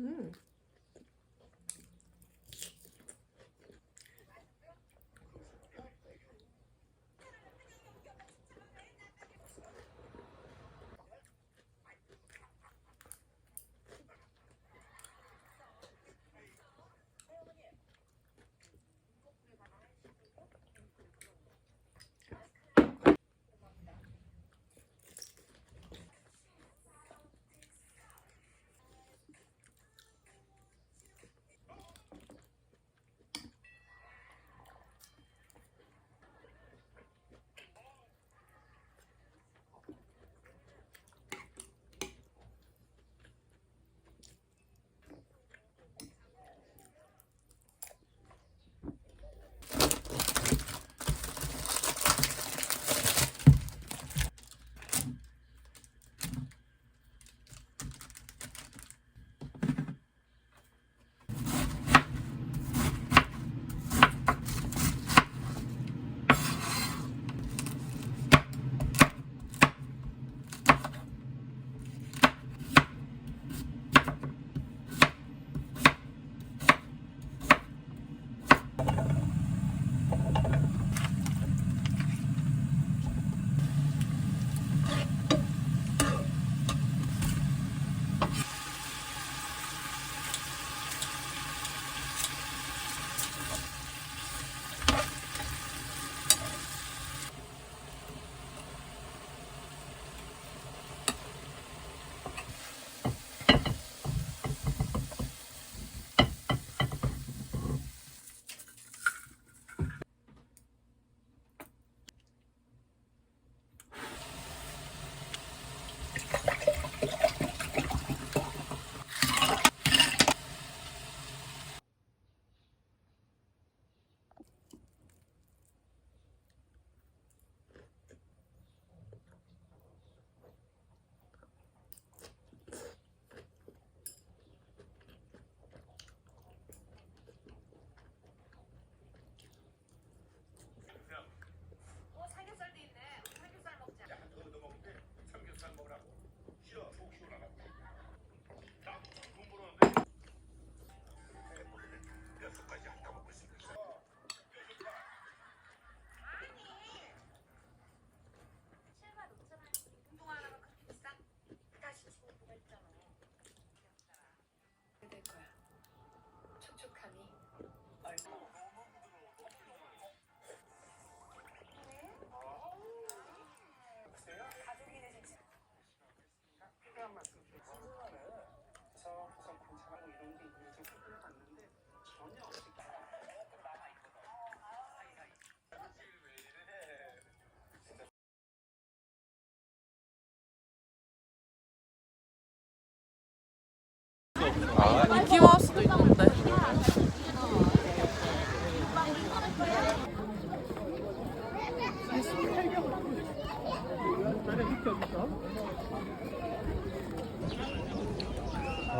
음.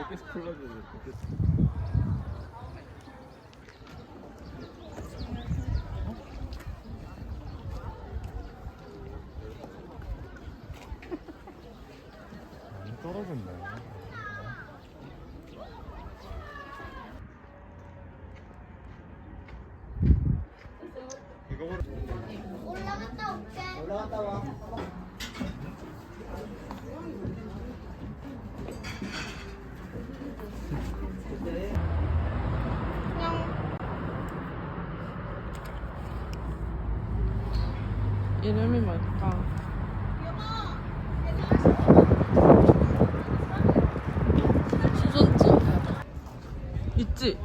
이렇게 스콜라도 이렇게. 많이 떨어졌네. 이거 올라갔다 올게. 이름이 뭘까? 수전지 있지?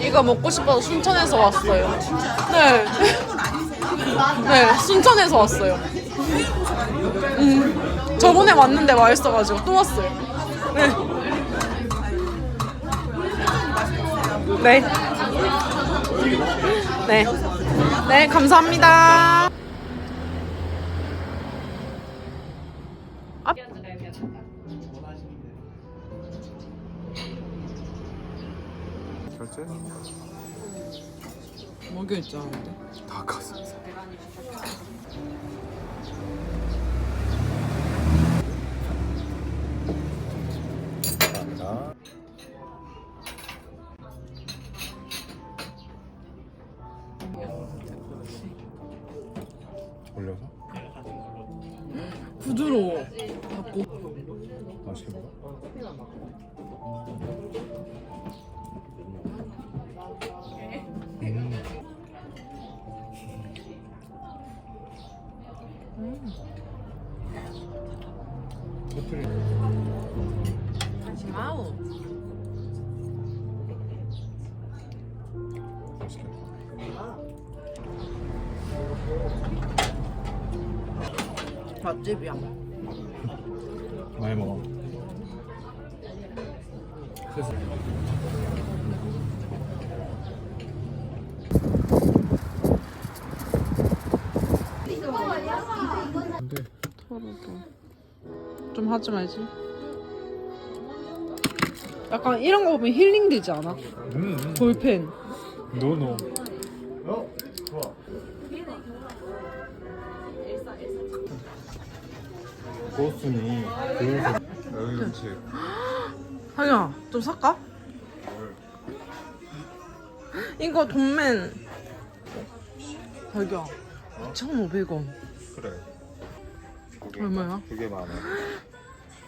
이거 먹고 싶어서 순천에서 왔어요. 네. 네, 순천에서 왔어요. 음, 저번에 왔는데 맛있어가지고 또 왔어요. 네. 네. 네. 네, 감사합니다. 앞. 결제? 먹여 있지 않은데? 닭가슴 부드러워. 맛있게 먹어? 커플이 마우. 맛있겠 다. 맛집이야. 많이 먹어. 그래서 근데 좀 하지 말지. 약간 이런 거 보면 힐링 되지 않아? 음, 볼펜. 노노. 고순이 그래서 여기 음식 하기야, 좀 살까? 이거 돈맨. 자기야, 2,500원. 그래. 그게, 얼마야? 그게 많아.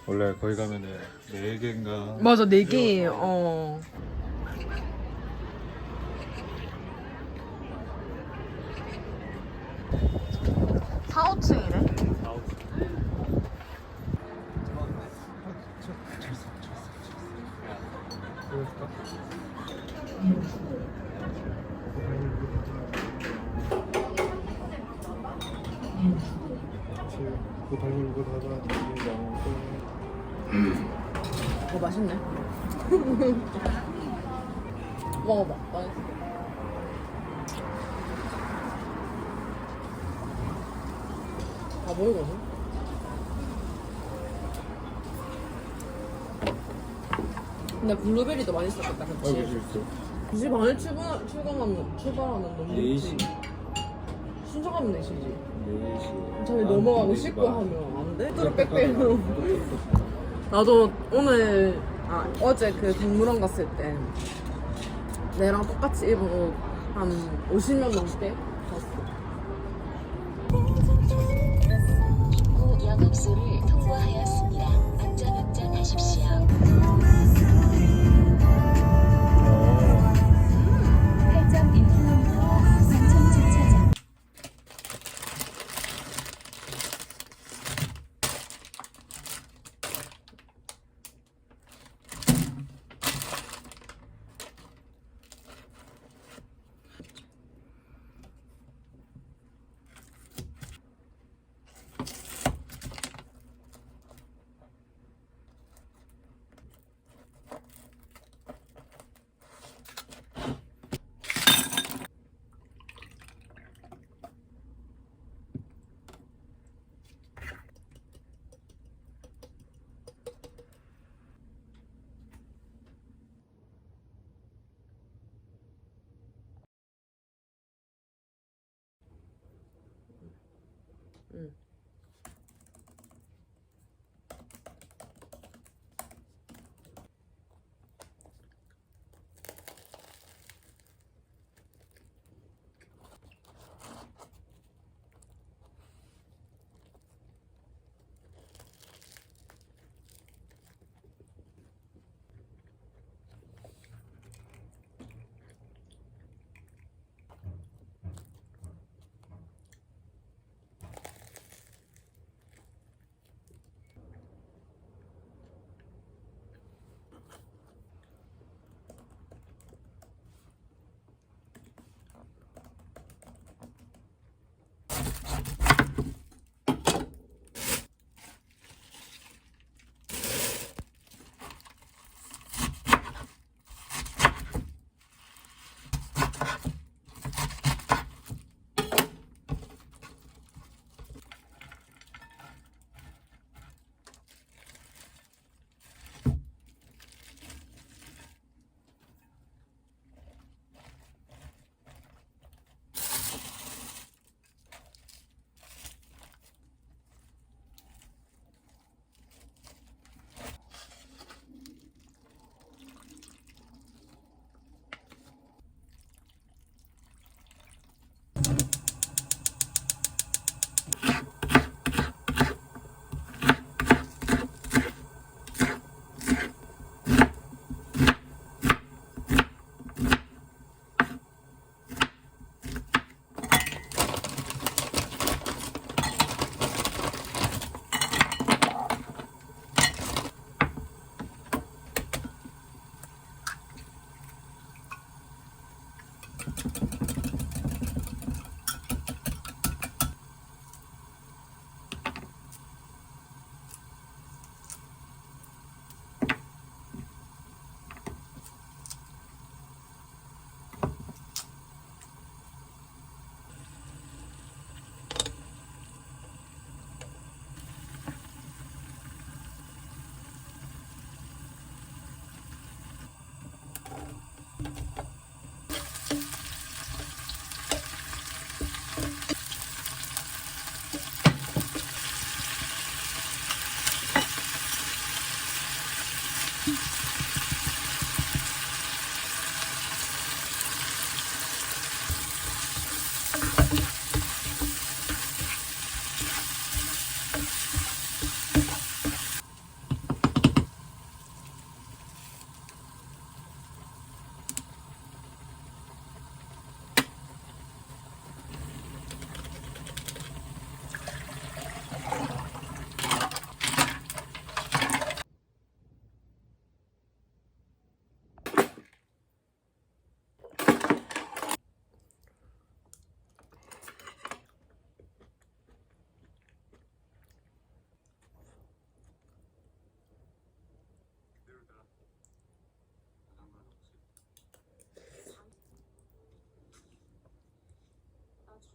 원래 거기 가면은 네 개인가. 맞아, 4개예요. 어. 그 달고 닫아 어, 맛있네. 먹어봐. 맛있어. 다 보이거든? 근데 블루베리도 맛있었겠다, 그치? 있어. 2시 반에 출근, 출근하면, 출발하면 너무 늦지. 순서가면 4시지. 4시. 저희 넘어가고 씻고 하면 안 돼? 또 빽빽으로. 나도 오늘, 아, 어제 그 동물원 갔을 때, 내랑 똑같이 입은 옷한 50명 넘게 봤어. 입구 영업소를 통과하였습니다. 안전운전하십시오.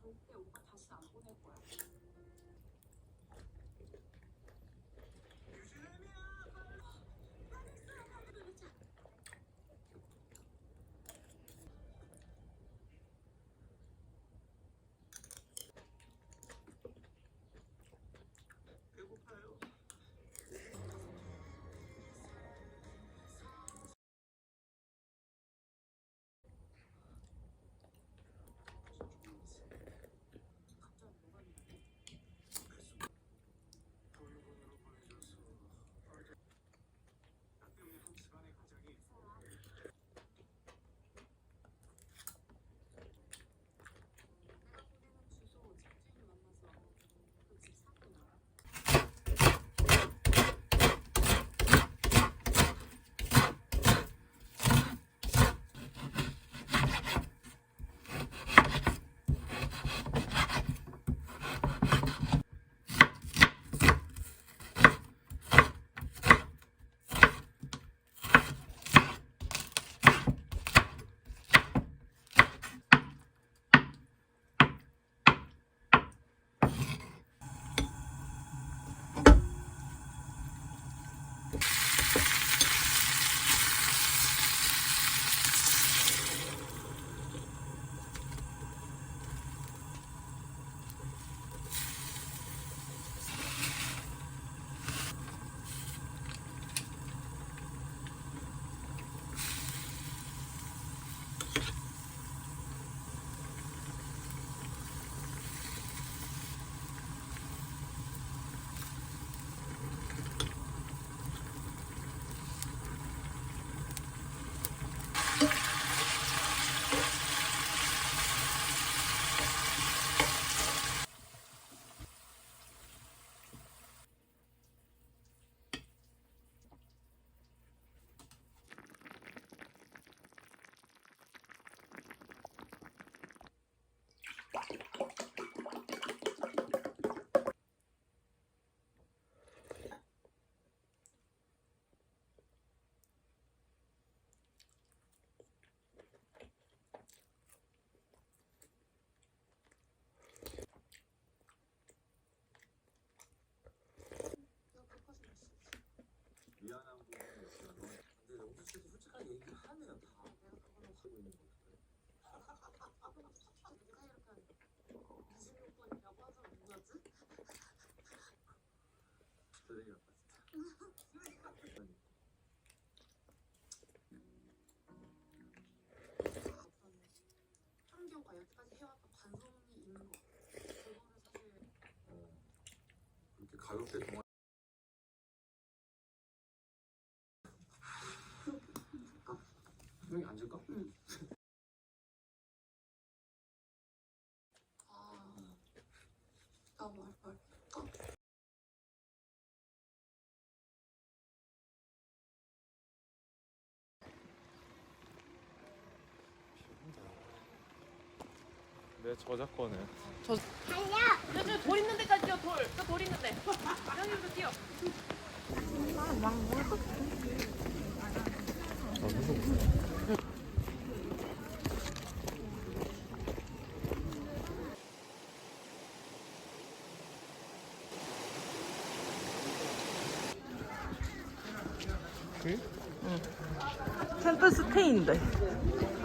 그때 오빠 다시 안 보낼 거야. 환경과 여태까지 해왔던 반성이 있는 거 그거를 사실 그렇게 가볍게 동화 여기 앉을까? 아나말 말. 내 저작권에 달려! 돌 있는 데까지 뛰어 돌. 저돌 있는데. 형님도 뛰어. 텐트 스테이인데.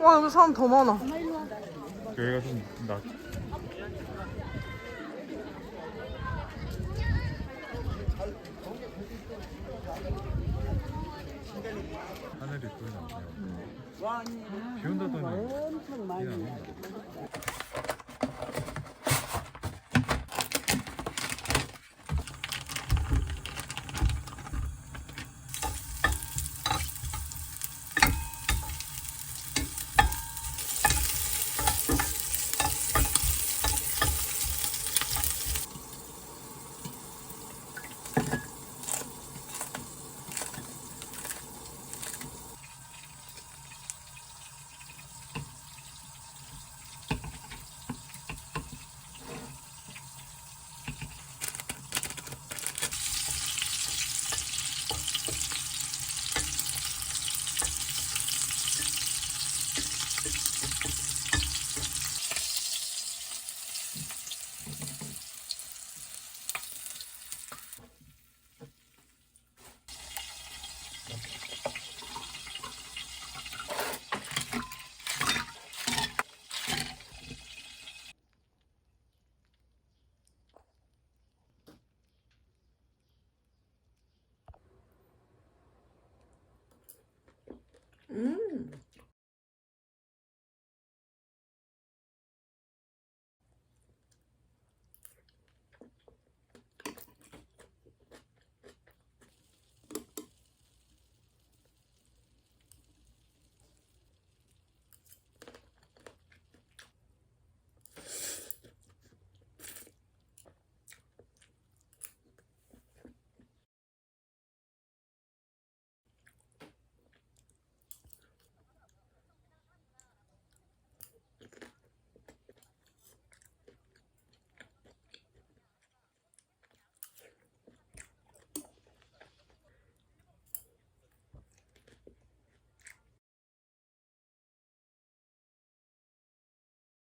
와 여기 사람 더 많아. 여기가 좀 낫. 하늘이 보이지 않네요. 비 온다더니 안 온다.